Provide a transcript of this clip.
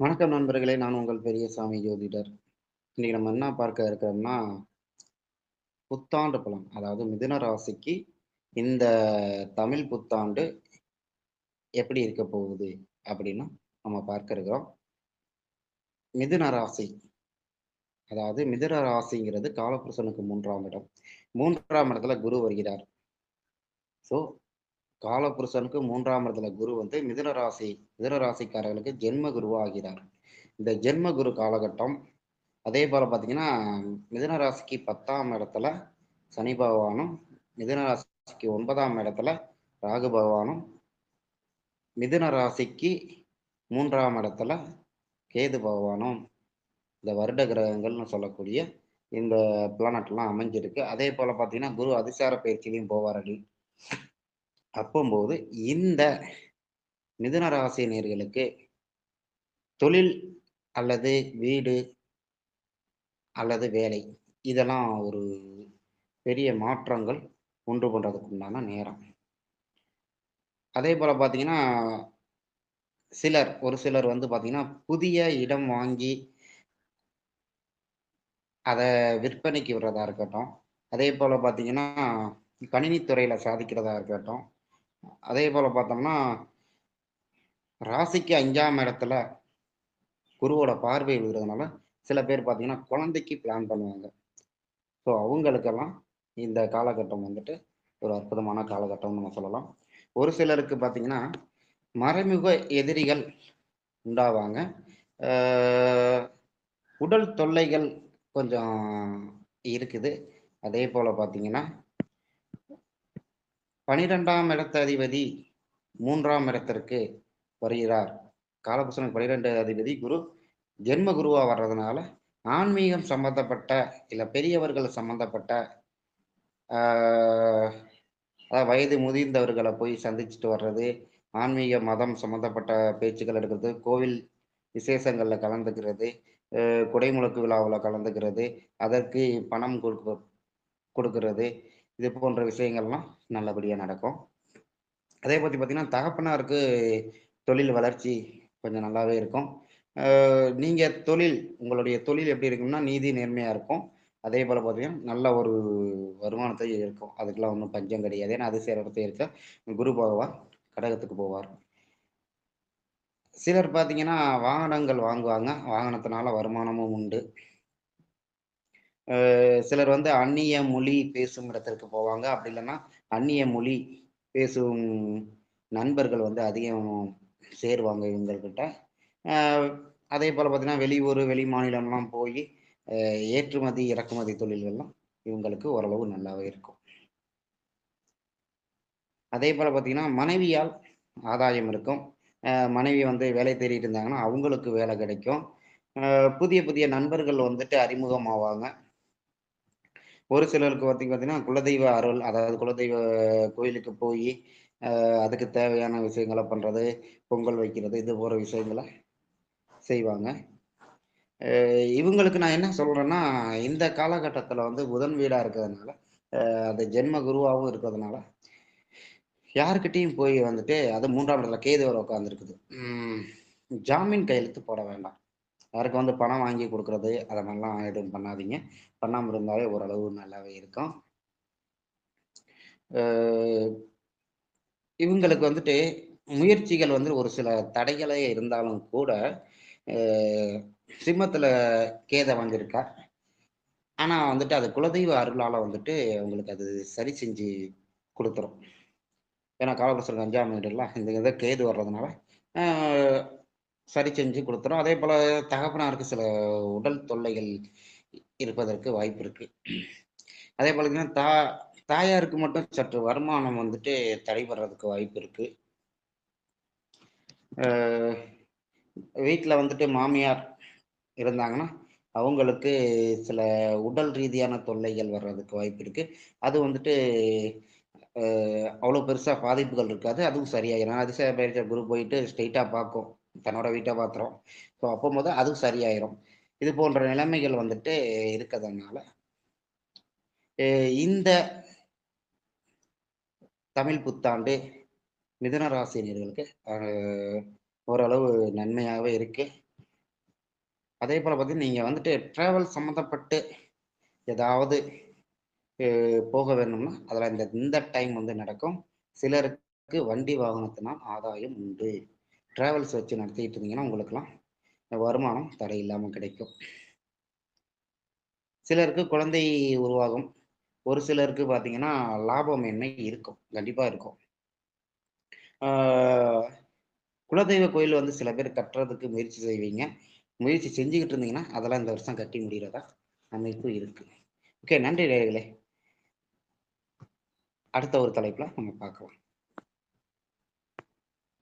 வணக்கம் நண்பர்களே நான் உங்கள் பெரியசாமி ஜோதிடர். இன்னைக்கு நம்ம என்ன பார்க்க இருக்கிறோம்னா புத்தாண்டு பலன். அதாவது மிதுன ராசிக்கு இந்த தமிழ் புத்தாண்டு எப்படி இருக்க போகுது அப்படின்னு நம்ம பார்க்க இருக்கிறோம். மிதுன ராசி. அதாவது மிதுன ராசிங்கிறது காலபுருஷனுக்கு மூன்றாம் இடம். மூன்றாம் இடத்துல குரு வருகிறார். ஸோ காலபுருஷனுக்கு மூன்றாம் இடத்துல குரு வந்து மிதுன ராசி மிதுன ராசிக்காரர்களுக்கு ஜென்ம குருவாகிறார். இந்த ஜென்ம குரு காலகட்டம் அதே போல பார்த்தீங்கன்னா மிதுன ராசிக்கு பத்தாம் இடத்துல சனி பகவானும் மிதுன ராசிக்கு ஒன்பதாம் இடத்துல ராகு பகவானும் மிதுன ராசிக்கு மூன்றாம் இடத்துல கேது பகவானும். இந்த வருட கிரகங்கள்னு சொல்லக்கூடிய இந்த பிளானட்லாம் அமைஞ்சிருக்கு. அதே போல பார்த்தீங்கன்னா குரு அதிசார பயிற்சியிலையும் போவார். அடி அப்போம்போது இந்த மிதுன ராசினியர்களுக்கு தொழில் அல்லது வீடு அல்லது வேலை இதெல்லாம் ஒரு பெரிய மாற்றங்கள் உண்டு பண்ணுறதுக்கு உண்டான நேரம். அதே போல் பார்த்தீங்கன்னா சிலர் ஒரு சிலர் வந்து பார்த்தீங்கன்னா புதிய இடம் வாங்கி அதை விற்பனைக்கு விடுறதா இருக்கட்டும் அதே போல் பார்த்தீங்கன்னா கணினித்துறையில் சாதிக்கிறதா இருக்கட்டும் அதே போல் பார்த்தோம்னா ராசிக்கு அஞ்சாம் இடத்துல குருவோட பார்வை விழுறதுனால சில பேர் பார்த்தீங்கன்னா குழந்தைக்கு பிளான் பண்ணுவாங்க. ஸோ அவங்களுக்கெல்லாம் இந்த காலகட்டம் வந்துட்டு ஒரு அற்புதமான காலகட்டம்னு நம்ம சொல்லலாம். ஒரு சிலருக்கு பார்த்தீங்கன்னா மறைமுக எதிரிகள் உண்டாவாங்க. உடல் தொல்லைகள் கொஞ்சம் இருக்குது. அதே போல் பார்த்தீங்கன்னா பனிரெண்டாம் இடத்த அதிபதி மூன்றாம் இடத்திற்கு வருகிறார். காலபுருஷனுக்கு பனிரெண்டு அதிபதி குரு. ஜென்ம குருவா வர்றதுனால ஆன்மீகம் சம்பந்தப்பட்ட இல்லை பெரியவர்கள் சம்பந்தப்பட்ட அதாவது வயது முதிர்ந்தவர்களை போய் சந்திச்சுட்டு வர்றது ஆன்மீக மதம் சம்பந்தப்பட்ட பேச்சுக்கள் எடுக்கிறது கோவில் விசேஷங்களில் கலந்துக்கிறது குடைமுழக்கு விழாவில் கலந்துக்கிறது அதற்கு பணம் கொடுக்க கொடுக்கறது. இது போன்ற விஷயங்கள்லாம் நல்லபடியாக நடக்கும். அதே பற்றி பார்த்தீங்கன்னா தகப்பனாருக்கு தொழில் வளர்ச்சி கொஞ்சம் நல்லாவே இருக்கும். நீங்கள் தொழில் உங்களுடைய தொழில் எப்படி இருக்கும்னா நீதி நேர்மையாக இருக்கும். அதே போல் பார்த்தீங்கன்னா நல்ல ஒரு வருமானத்தை இருக்கும் அதுக்கெல்லாம் ஒன்றும் பஞ்சம் கிடையாது. ஏன்னா அது சேர இருக்க குரு பகவான் கடகத்துக்கு போவார். சிலர் பார்த்தீங்கன்னா வாகனங்கள் வாங்குவாங்க. வாகனத்தினால வருமானமும் உண்டு. சிலர் வந்து அந்நிய மொழி பேசும் இடத்திற்கு போவாங்க. அப்படி இல்லைன்னா அந்நிய மொழி பேசும் நண்பர்கள் வந்து அதிகம் சேருவாங்க இவங்கக்கிட்ட அதே போல் பார்த்தீங்கன்னா வெளியூர் வெளி மாநிலம்லாம் போய் ஏற்றுமதி இறக்குமதி தொழில்கள்லாம் இவங்களுக்கு ஓரளவு நல்லாவே இருக்கும். அதே போல் பார்த்தீங்கன்னா மனைவியால் ஆதாயம் இருக்கும். மனைவி வந்து வேலை தேடிட்டு இருந்தாங்கன்னா அவங்களுக்கு வேலை கிடைக்கும். புதிய புதிய நண்பர்கள் வந்துட்டு அறிமுகமாவாங்க. ஒரு சிலருக்கு பார்த்திங்க பார்த்தீங்கன்னா குலதெய்வ அருள் அதாவது குலதெய்வ கோயிலுக்கு போய் அதுக்கு தேவையான விஷயங்களை பண்ணுறது பொங்கல் வைக்கிறது இது போகிற விஷயங்களை செய்வாங்க. இவங்களுக்கு நான் என்ன சொல்கிறேன்னா இந்த காலகட்டத்தில் வந்து புதன் வீடாக இருக்கிறதுனால அது ஜென்ம குருவாகவும் இருக்கிறதுனால யாருக்கிட்டையும் போய் வந்துட்டு அது மூன்றாம் இடத்துல கேது வர உட்காந்துருக்குது ஜாமீன் கையெழுத்து போட வேண்டாம். யாருக்கு வந்து பணம் வாங்கி கொடுக்குறது அதை மாதிரிலாம் எதுவும் பண்ணாதீங்க. பண்ணாமல் இருந்தாலே ஓரளவு நல்லாவே இருக்கும். இவங்களுக்கு வந்துட்டு முயற்சிகள் வந்து ஒரு சில தடைகளே இருந்தாலும் கூட சிம்மத்தில் கேதை வந்திருக்கா ஆனால் வந்துட்டு அது குலதெய்வ அருளால் வந்துட்டு அவங்களுக்கு அது சரி செஞ்சு கொடுத்துரும். ஏன்னா காலபுரசருக்கு அஞ்சாம் வீடுல இந்த இதை கேது வர்றதுனால சரி செஞ்சு கொடுத்துரும். அதே போல் தகப்பனாருக்கு சில உடல் தொல்லைகள் இருப்பதற்கு வாய்ப்பு இருக்கு. அதே போல தா தாயாருக்கு மட்டும் சற்று வருமானம் வந்துட்டு தடைபடுறதுக்கு வாய்ப்பு இருக்கு. வீட்டில் வந்துட்டு மாமியார் இருந்தாங்கன்னா அவங்களுக்கு சில உடல் ரீதியான தொல்லைகள் வர்றதுக்கு வாய்ப்பு இருக்கு. அது வந்துட்டு அவ்வளோ பெருசாக பாதிப்புகள் இருக்காது. அதுவும் சரியாயிரும் அதிசய பயிற்சி குரு போயிட்டு ஸ்ட்ரெயிட்டாக பார்க்கும். தன்னோட வீட்டை பார்த்துரும் ஸோ அப்போ போது அதுவும் சரியாயிரும். இது போன்ற நிலைமைகள் வந்துட்டு இருக்கிறதுனால இந்த தமிழ் புத்தாண்டு மிதுன ராசினியர்களுக்கு ஓரளவு நன்மையாகவே இருக்கு. அதே போல் பார்த்தீங்கன்னா நீங்கள் வந்துட்டு ட்ராவல் சம்மந்தப்பட்டு ஏதாவது போக வேணும்னா அதில் இந்த இந்த டைம் வந்து நடக்கும். சிலருக்கு வண்டி வாகனத்தினால் ஆதாயம் உண்டு. ட்ராவல்ஸ் வச்சு நடத்திக்கிட்டு இருந்தீங்கன்னா உங்களுக்கெல்லாம் வருமானம் தடை இல்லாமல் கிடைக்கும். சிலருக்கு குழந்தை உருவாகும். ஒரு சிலருக்கு பார்த்தீங்கன்னா லாபமேன்மை இருக்கும்? கண்டிப்பாக இருக்கும். குலதெய்வ கோயில் வந்து சில பேர் கட்டுறதுக்கு முயற்சி செய்வீங்க. முயற்சி செஞ்சுக்கிட்டு இருந்தீங்கன்னா அதெல்லாம் இந்த வருஷம் கட்டி முடிகிறதா அமைப்பு இருக்கு. ஓகே நன்றி நேர்களே அடுத்த ஒரு தலைப்பில் நம்ம பார்க்கலாம்.